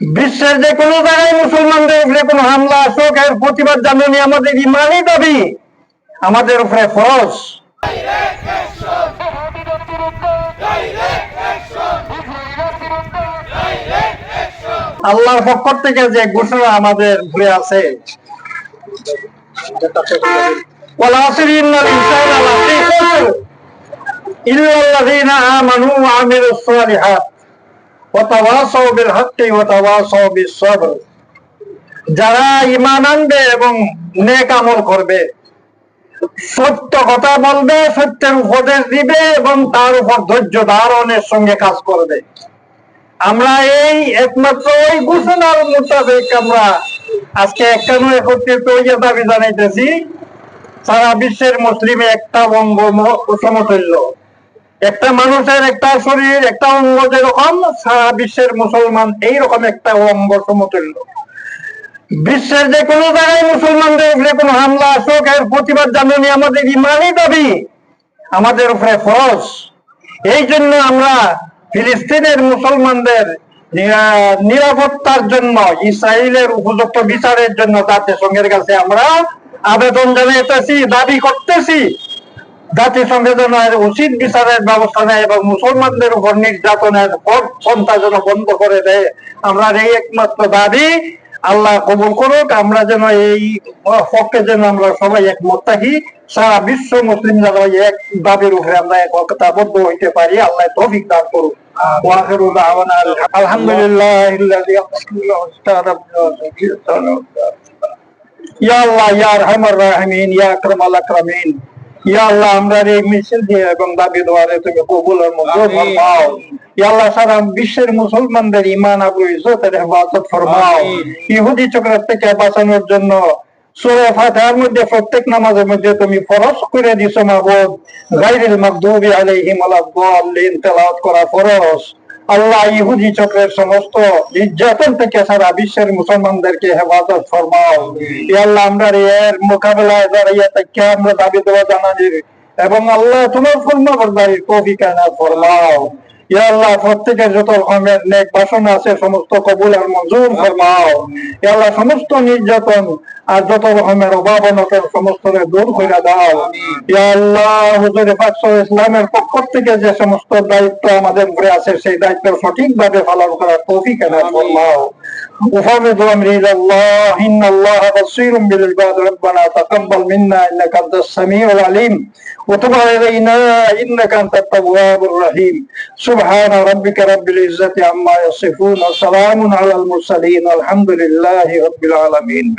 বিশ্বের যে কোনো জায়গায় মুসলমানদের উপরে কোন হামলা আসুক এর প্রতিবাদ জানানি আমাদের ইমানই দাবি আমাদের উপরে ফরজ। আল্লাহর পক্ষ থেকে যে ঘোষণা আমাদের ঘুরে আছে ইল্লাল্লাযীনা আমানু ওয়া আমিলুস সালিহাত। ওয়াতাওয়াসাও বিল হাক্কি ওয়াতাওয়াসাও বিস যারা ইমান আনবে এবং নেক আমল করবে, সত্য কথা বলবে, সত্যের উপদেশ দিবে এবং তার উপর ধৈর্য ধারণের সঙ্গে কাজ করবে। আমরা এই একমাত্র ওই ঘোষণার মোতাবেক আমরা আজকে একটা একত্রিত হইয়া দাবি জানাইতেছি, সারা বিশ্বের মুসলিমে একটা বঙ্গ সমতুল্য। একটা মানুষের একটা শরীর, একটা অঙ্গ যেরকম, সারা বিশ্বের মুসলমান এইরকম একটা অঙ্গ সমতুল্য। বিশ্বের যে কোনো জায়গায় মুসলমানদের উপরে কোনো হামলা আসুক এর প্রতিবাদ জানানি আমাদের ইমানই দাবি, আমাদের উপরে ফরজ। এই জন্য আমরা ফিলিস্তিনের মুসলমানদের নিরাপত্তার জন্য, ইসরায়েলের উপযুক্ত বিচারের জন্য জাতিসংঘের কাছে আমরা আবেদন জানাইতেছি, দাবি করতেছি। জাতিসংঘের জন্য উচিত বিচারের ব্যবস্থা নেয় এবং মুসলমানদের উপর নির্যাতনের পথ সন্তা যেন বন্ধ করে দেয়। আমরা এই একমাত্র দাবি আল্লাহ কবুল করুক আমরা যেন এই পক্ষে যেন আমরা সবাই একমত থাকি। সারা বিশ্ব মুসলিম যেন এক দাবির উপরে আমরা একতাবদ্ধ হইতে পারি। আল্লাহ তৌফিক দান করুক। আলহামদুলিল্লাহ ইয়া আল্লাহ ইয়া রহমান রাহমিন ইয়া আকরাম আল আল্লাহ আমরা এই মিছিল দিয়ে এবং দাবি দোয়ারে তুমি কবুল আর মঞ্জুর ইয়া আল্লাহ সারা বিশ্বের মুসলমানদের ইমান আবু ইজ্জতের হেফাজত ফরমাও ইহুদি চক্রের থেকে বাঁচানোর জন্য সূরা ফাতিহার মধ্যে প্রত্যেক নামাজের মধ্যে তুমি ফরজ করে দিছো মাবুদ গায়রিল মাগদুবি আলাইহিম ওয়ালাদ-দাল্লিন তেলাওয়াত করা ফরজ। আল্লাহ ইহুদি চক্রের সমস্ত নির্যাতন থেকে সারা বিশ্বের মুসলমানদেরকে হেফাজত ফরমাও। আল্লাহ, আমরা এর মোকাবেলায় দাঁড়িয়ে থেকে আমরা দাবি দেওয়া জানানি এবং আল্লাহ তোমার ফরমা বরদারি কবি কেনা ফরমাও। ইয়া আল্লাহ প্রত্যেকের যত রকমের নেক বাসনা আছে সমস্ত কবুল আর মঞ্জুর ফরমাও। ইয়া আল্লাহ সমস্ত নির্যাতন আর যত রকমের অভাব অনটন সমস্ত দূর করে দাও। ইয়া আল্লাহ হুজুর ইসলামের পক্ষ থেকে যে সমস্ত দায়িত্ব আমাদের উপরে আছে সেই দায়িত্ব সঠিকভাবে পালন করার তৌফিক এনে ফরমাও। أفوض أمري إلى الله إن الله بصير بالعباد ربنا تقبل منا إنك أنت السميع العليم وتب علينا إنك أنت التواب الرحيم سبحان ربك رب العزة عما يصفون وسلام على المرسلين والحمد لله رب العالمين